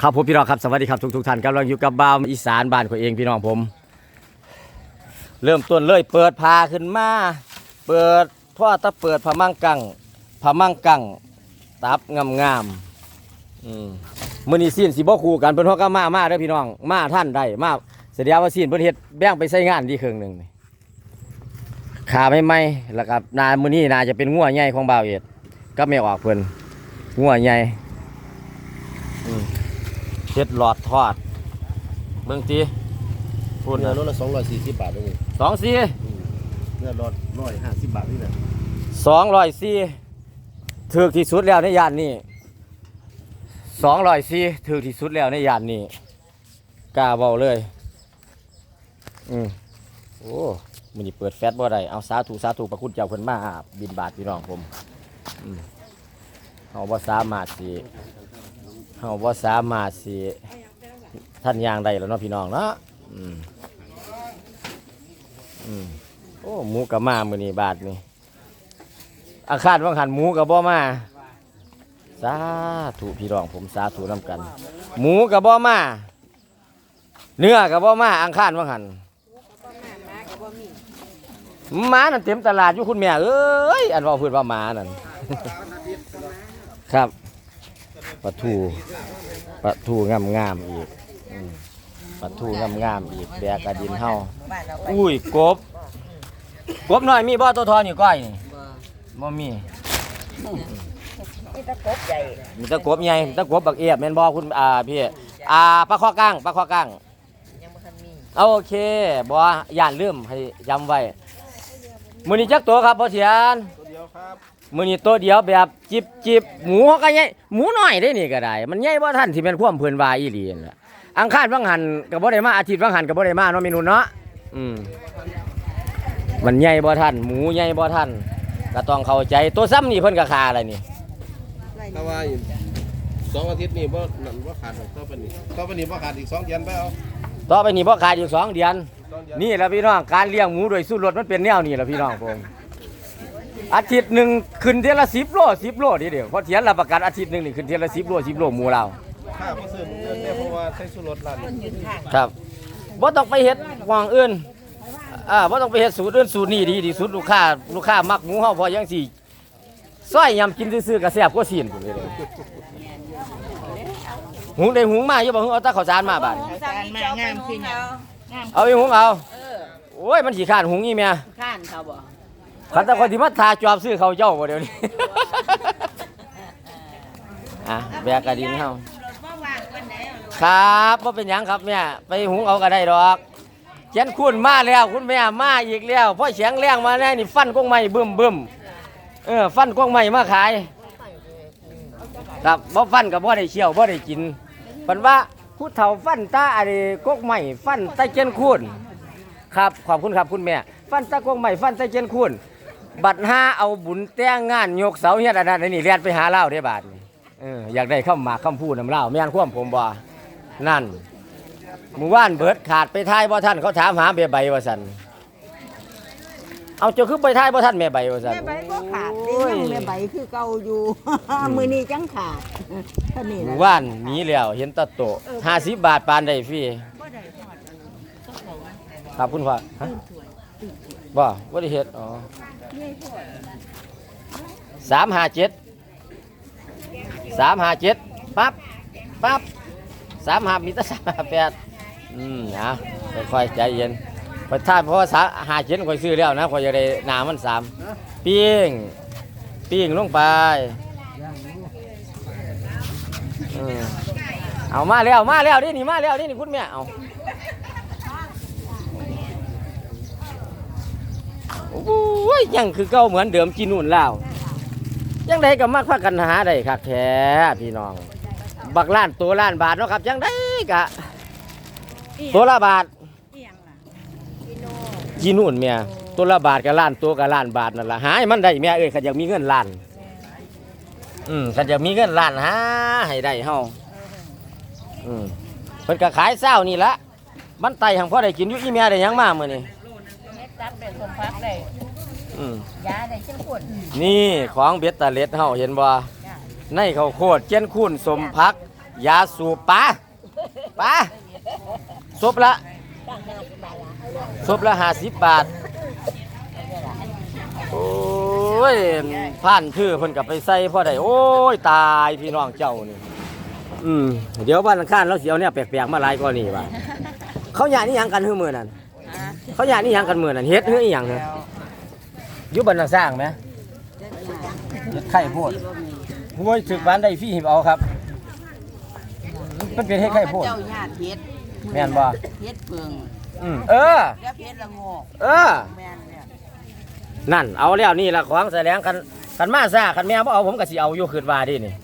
ครับผมพี่น้องครับสวัสดีครับทุกทุกท่านกำลังอยู่กับบ้าวอีสานบ้านของเองพี่น้องผม เริ่มต้นเลยเปิดพาขึ้นมา เปิดพ่อตะเปิดพามังกังพามังกังตับงามงามอืมมือนี้ซีนสิบ่คู่กันเพิ่นฮอกก็มามาเด้อพี่น้องมาท่านได้มาแสดงว่าซีนเพิ่นเฮ็ดแบ่งไปใช้งานดีเครึ่งหนึ่งนี่ขาไม่ไหมแล้วก็นามือนี้นาจะเป็นงัวใหญ่ของบ่าวเอ็ดก็ไม่ออกเพิ่นงัวใหญ่ เฮ็ดหลอดทอด เบิ่งติพูดเนื้อนะรถละสองร้อยสี่สิบบาทเองสองสี่เนื้อรถร้อยห้าสิบบาทนี่แหละสองร้อยสี่ถือที่สุดแล้วในยานนี้สองร้อยสี่ถือที่สุดแล้วในยานนี้กล้าเบาเลย อืมโอ้มันนี่เปิดแฟตบ่ได้เอาสาธุสาธุประคุณเจ้าเพิ่นมาบินบาทพี่น้องผมอืมเฮาบ่สามารถสิ เฮาบ่สามารถสิท่านยางได้แล้วเนาะพี่น้องเนาะอืมอืมโอ้หมูกะมามื้อนี้บาทนี่อาคาดว่างหันหมูกับบ่มาสาธุพี่รองผมสาธุน้ำกัน หมูกับบ่มาเนื้อกับบ่มาอังคารว่างหันหมานั่นเต็มตลาดอยู่คุณแม่เอ้ยอันว่าพูดว่าหมานั่นครับ ปลาทูปลาทูงามงามๆอีกอืมปลาทูงามงามๆอีกแบกกระดินเฮาอุ้ยกบกบหน่อยมีบ่ตัวทอนี่ก้อยนี่บ่มีนี่ตะกบใหญ่มีตะกบใหญ่ตะกบบักเอียบแม่นบ่คุณอ่าพี่อ่าปลาข้อก้างปลาข้อก้างยังบ่ทันมีเอาโอเคบ่ย่านลืมให้จำไว้มื้อนี้จักตัวครับพ่อเสียนตัวเดียวครับ มื้อนี้ตัวเดียวแบบจิบจิบหมูก็ใหญ่หมูน้อยได้นี่ก็ได้ มันใหญ่บ่ทันที่เป็นความเพิ่นว่าอีหลีนั่นล่ะอังคารวังหันก็บ่ได้มาอาทิตย์วังหันก็บ่ได้มาเนาะเมนูเนาะอืมมันใหญ่บ่ทันหมูใหญ่บ่ทันก็ต้องเข้าใจตัวซ้ำนี่เพิ่นก็คาอะไรนี่ถ้าว่าอีกสองอาทิตย์นี่บ่นั่นบ่ขาดหรอกต่อไปนี่ต่อไปนี่บ่ขาดอีกสองเดือนไปเอาต่อไปนี้พ่ขายอยู่สองเดือน สองเดือนนี่แหละพี่น้องการเลี้ยงหมูโดยสู้รถมันเป็นแนวนี้แหละพี่น้องผม อาทิตย์หนึ่งขึ้นเทียละสิบโลสิบโลทีเดียวเพราะเทียนรับประกันอาทิตย์หนึ่งนี่ขึ้นเทียละสิบโลสิบโลหมูเราค่าบ่ซื้อเดือนเนี่ยเพราะว่าใช้สุรสร้านนี้ครับบ่ต้องไปเฮ็ดหวางอื่นอ่าบ่ต้องไปเฮ็ดสูตรอื่นสูตรนี้ดีที่สุดลูกค้าลูกค้ามักหมูเฮาเพอยังสิซอยยำกินซื่อๆก็แซ่บกว่าซีนพุ่นเลยเด้อหุงได้หุงมาอยู่บ่หุงเอาแตาข้าวสารมาบาดสารมางามขึ้นยังงามเอาไปหุงเอาเออโอ้ยมันสิข้านหุงอีแม่ข้านเขาบ่ ขันแตะคนที่มาทาจอบซื้อเขาวเจ้าบ่เดี๋ยวนี้ อะแบกกระดินเฮาบ่ว่างปานใดครับว่าเป็นหยังครับแม่ไปหุงเอาก็ได้ดอกเขียนคุณมาแล้ว คุณแม่มาอีกแล้วเพราะเสียงแรงมาแน่นี่ฟันกล้องไม้บึ้มบึ้มเออฟันกล้องไม้มาขาย ครับบ่ฟันกับบ่ได้เชี่ยวบ่ได้กินเพิ่นว่าผู้เฒ่าฟันตาอะไรกกไม้ฟันตะเกียนคูนครับขอบคุณครับคุณแม่ ฟันตะกกไม้ฟันตะเกียนคูน บัดห้าเอาบุญแต่งงานยกเสาเฮ็ดอันนั้นอันนี้เรียนไปหาเล่าได้บาดนี้เอออยากได้คำหมากคำพูดนำเล่าแม่นความผมบ่นั่นหมู่บ้านเบิดขาดไปทายบ่ท่านเขาถามหาเบี้ยใบว่าซั่นเอาเจ้าคือไปทายบ่ท่านแม่ใบว่าซั่นแม่ใบก็ขาดโอ้เด้ยยังแม่ใบคือเก่าอยู่ มือนี้จังขาดเท่านี้หแหมู่ละบ้านหนี้แล้วเห็นแตะโตะ50บาทปานได้ฟรีครับคุณพ่อฮะ บ่บ่ได้เฮ็ดอ๋อ357 357ปั๊บปั๊บ35มีแต่358อืมนะค่อยๆใจเย็นพอถ้าเพราะว่า57ค่อยซื้อแล้วนะค่อยจะได้หนามัน3ปิ้งปิ้งลงไปเออเอามาแล้วมาแล้วนี่นี่มาแล้วนี่นี่คุณแม่เอา โอ้ยยังคือเก่าเหมือนเดิมจีนู่นแล้วยังไดก็มักพากันหาได้ครับแท้พี่น้อง บักล้านตัวล้านบาทเนาะครับยังไดกะตัวละบาทอีหยังล่ะจีนู่นเมียตัวละบาทกับล้านตัวกับล้านบาทนั่นละหายมันได้เมียเอ้ยขันอยากมีเงินล้านอืมขันอยากมีเงินล้านหาให้ได้เฮาอืมเพิ่นก็ขายเศร้านี่ละมันไตหังพ่อได้กินอยู่อีเมียได้หยังมามื้อนี้เม็ด ตับได้คนพักได้อืมยาได้จังคนนี่ของเบ็ดตาเล็ดเฮาเห็นบ่ในข้าวโพดเจียนคูนสมพัก ยาสูบปลาปลาซบละซบละห้าสิบบาท โอ้ยผ่านคือเพิ่นกับไปใส่พ่อได้โอ้ย ตายพี่น้องเจ้านี่อืมเดี๋ยววันอังคารเราเสียวเนี่ยแปลกๆมาหลายกว่านี่ว่ะเขาหยานี่หยังกันฮือมือนั่น เขาหยานี่หยังกันมือนั่นเฮ็ดฮืออีหยังเหรออยู่บรรณสร้างไหมเฮ็ดไข่โพดโอ้ยถึกบ้านได้ฟรีหิบเอาครับ มันเป็นเฮ็ดไข่โพดเจ้าญาติเพชรแม่นบ่เพชรเพิงอืมเออแล้วเพชรละโงกเออแม่นเนี่ยนั่นเอาแล้วนี่ละของแสดงกันกันมาซ่ากันแม่บ่เอาผมก็สิเอาอยู่คืนว่าดินี่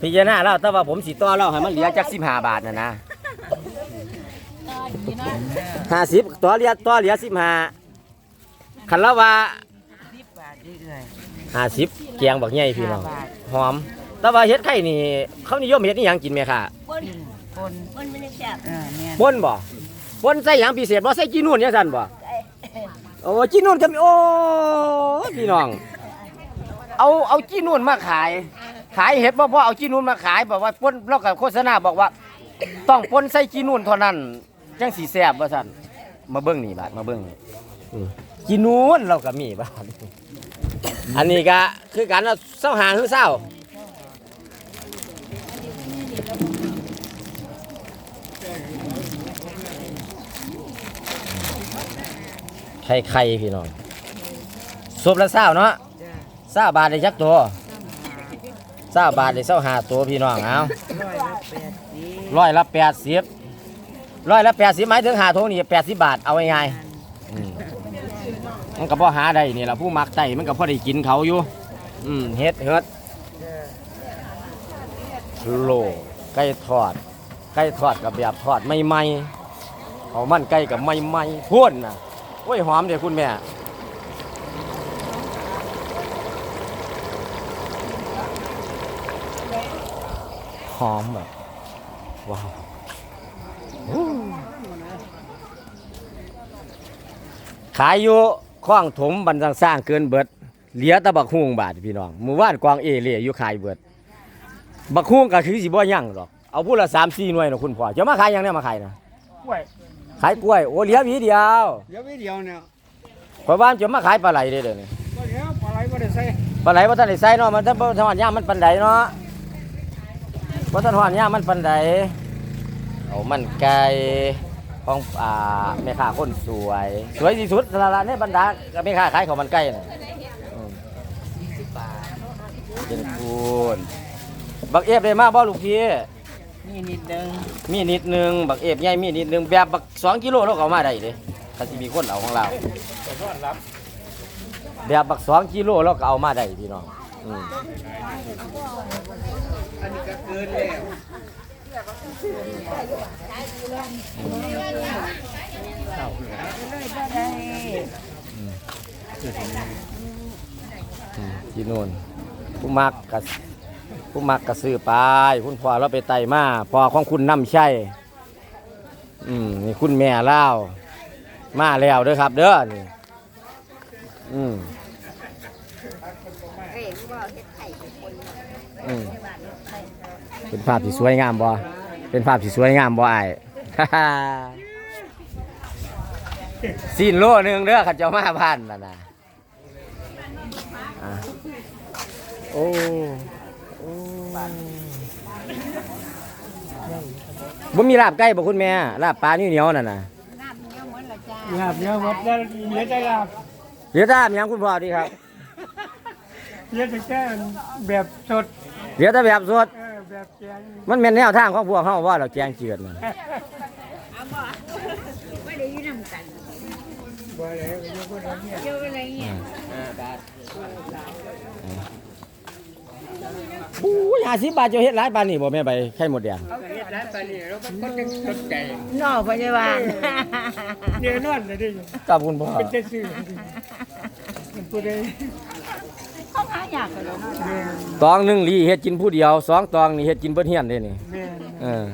พิจารณาแล้วแต่ว่าผมสิต่อเล่าให้มันเหลือจัก15บาทน่ะนะ 50ต่อเหลือต่อเหลือ15คันละว่าสิบบาทเรื่อย50เกียงบักใหญ่พี่น้องห้าบาทหอม แต่ว่าเฮ็ดไข่นี่ เขานิยมเฮ็ดนี่หยังกินไหมค่ะปนๆคนปนไม่ได้แซ่บเออแม่นป่นบ่ป่นใส่หยังพิเศษบ่ใส่จีนู่นจังซั่นบ่โอ้จีนู่นก็มีโอ้พี่น้อง เอาเอาจีนู่นมาขาย ขายเห็ดบ่พอเอาจีนู่นมาขายบอกว่าป่นแล้วก็โฆษณาบอกว่า ต้องป่นใส่จีนู่นเท่านั้น จังสีแซ่บว่าซั่นมาเบิ่งนี่บาดมาเบิ่งนี่อืมจีนู่นเราก็มีบาดอันนี้ก็คือการเอาเศร้าหาคือเศร้าไข่ไข่พี่น้องซุปละเศร้าเนาะจ้าเศร้าบาทได้จักตัวเศร้าบาทได้เศร้าหาตัวพี่น้องเอาร้อยละแปดสิบ ร้อยละแปดสิบร้อยละแปดสิบหมายถึงหาทงนี่แปดสิบบาทเอาง่ายๆอืมมันก็พอหาได้นี่แหละผู้มักไต่มันก็พอได้กินเขาอยู่ อืมเฮ็ดเฮ็ดโลไก่ทอด ไก่ทอดกับแบบทอดใหม่ๆเอามันไก่กับใหม่ๆพ่นน่ะโอ้ยหอมเดี๋ยวคุณแม่หอมแบบว้าว ขายอยู่ข้องถมบันสังสร้างเกินเบิด เหลียแตะบักฮุงบาทพี่น้องมือว่านกวางเอเล่อยู่ขายเบิด บักฮุงก็คือสิบ่ยั่งหรอกเอาพูดละสามสี่หน่วยนะคุณพ่อจะมาขายหยังเนี่ยมาขายนะกล้วยขายกล้วยโอ้เหลียหวีเดียวเดี๋ยววิเดียวเนี่ยข่อยว่าจะมาขายปลาไหลเด้อเดี๋ยวนี้ก็เดี๋ยวปลาไหลก็ได้ใส่ปลาไหลว่าท่านได้ใส่เนาะมันท่านบ่ทันหวานย่ามมันปันใดเนาะว่าท่านหวานย่ามมันปันใดเอามันไก่ ของอ่าแม่ค้าคนสวย สวยที่สุดสาระในบรรดาก็แม่ค้าขายของมันไก่น่ะอืมเป็นคูณบักเอฟได้มาบ่ลูกพี่นี่นิดนึงมีนิดนึงบักเอฟใหญ่มีนิดนึงแบบบักสองกิโลเราก็เอามาได้เด้ถ้าสิมีคนเอาของเราแบบบักสองกิโลเราก็เอามาได้พี่น้องอืมอันนี้ก็เกินแล้วอืม ที่นู่นผู้มักกับผู้มักกับซื้อไปคุณพ่อเราไปไต่มาพ่อของคุณน้ำใช่อืมนี่คุณแม่เล่ามาแล้วเด้อครับ เด้อนี่อืมอืม เป็นภาพที่สวยงามบ่เป็นภาพที่สวยงามบ่ไอ้ายสินโลหนึงเด้อขันเจ้ามาบ้านน่ะนะอะโอ้โอ้บ่มีลาบไก่บ่คุณแม่ลาบปลาเหนียวๆนั่นน่ะลาบเนี่ยหมดแล้วเหลือแต่ลาบเดี๋ยวตามยังคุณพ่อดีครับเหลือแต่แค่แบบสดเดี๋ยวแต่แบบสดเออ แบบแกงมันเป็นแนวทางของพวกเฮาว่าเราแกงเจือดมันไม่ได้ยืนำกันบ่แล้วก็ยกคนเนี่ยเยอะอะไรเงี้ยอู้ย50บาทจะเฮ็ดหลายปานนี้บ่แม่ใบไข่หมดแดงเอาเฮ็ดร้านปลานี่เราก็คนยังสนใจนอกพยาบาลเดี๋ยวนอนเลยดิขอบคุณพ่อเป็นแต่ซื้อมันผู้ใดเขาหา อยากกันแล้วเนาะแม่นตองหนึงลีเฮ็ดกินผู้เดียวสองตองนี่เฮ็ดกินเบิดเฮียนเด้นี่แม่นเออ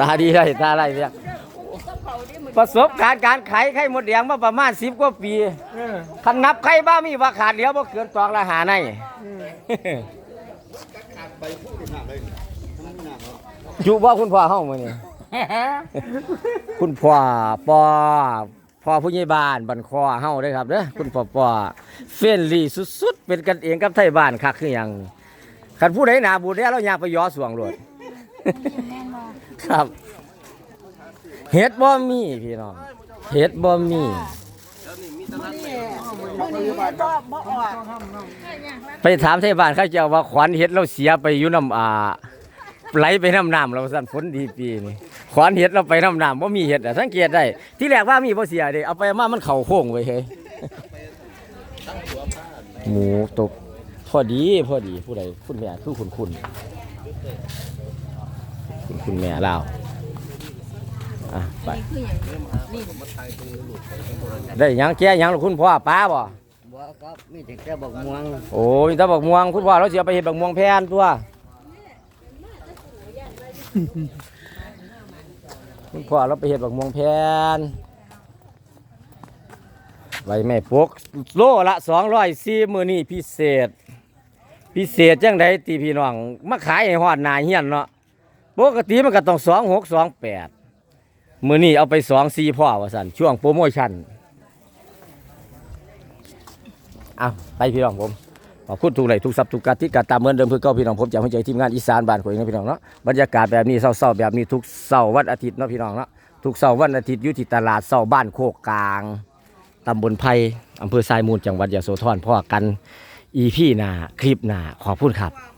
ตาดีได้ตาไรเรียกประสบการณ์การขายไข่หมดแดงมาประมาณ10กว่าปีเออคันนับไข่บ้ามีว่าขาดเหลือบ่เกินตองละหาในเออขอยู่บ่คุณพ่อเฮามื้อนี้ คุณพ่อปอ พ่อผู้ใหญ่บ้านบันคอเฮาเด้ครับเด้อคุณพ่อปอเฟรนลี่สุดๆ เป็นกันเองกับไทยบ้านคักคือหยังคันผู้ใดหนาบูดแล้วเราอยากไปย้อสวงโลดครับเฮ็ดบ่มีพี่น้องเฮ็ดบ่มีมื้อนี้บ่บ่ออกไปถามไทยบ้านเขาเจ้าว่าขวัญเฮ็ดเราเสียไปอยู่น้ำอ่าไหลไปน้ำน้ำเราสั่นฝนดีปีนี่ ขวัญเฮ็ดเราไปน้ำน้ำบ่มีเฮ็ดอะสังเกตได้ที่แรกว่ามีบ่เสียเด้เอาไปมามันเข่าโค้งไว้เฮ้ยหมูตกพอดีพอดีผู้ใดคุณแม่คือคุณคุณคุณคุณแม่ลาวอะไปได้หยังแก่หยังล่ะคุณพ่อป้าบ่บ่ครับมีแต่แต่บักม่วงโอ้ยถ้าบักม่วงคุณพ่อเราเสียไปเห็ดบักม่วงแพนตัว คุณพ่อเราไปเห็ดบักม่วงแพนไว้แม่ปกโลละสองร้อยสี่มือนี่พิเศษ พิเศษจังไดตีพี่น้องมาขายให้หอดนายเฮียนเนาะปกติมันก็ต้องสองหกสองแปดมือนี่เอาไปสองสี่พ่อว่าสันช่วงโปรโมชั่นเอาไปพี่น้องผม อบคุณทุกไหลทุกสับทุกกาที่กาตามเหมือนเดิมเพื่อเก้าพี่น้องผมจากหัวใจทีมงานอีสานบ้านข่อยนะพี่น้องเนาะบรรยากาศแบบนี้เศร้าๆแบบนี้ทุกเสาร์วันอาทิตย์เนาะพี่น้องเนาะทุกเสาร์วันอาทิตย์อยู่ที่ตลาดเสาบ้านโคกกลางตำบลไผ่อำเภอทรายมูลจังหวัดยะโสธรพ่อกันอีพี่นาคลิปนาขอบคุณครับ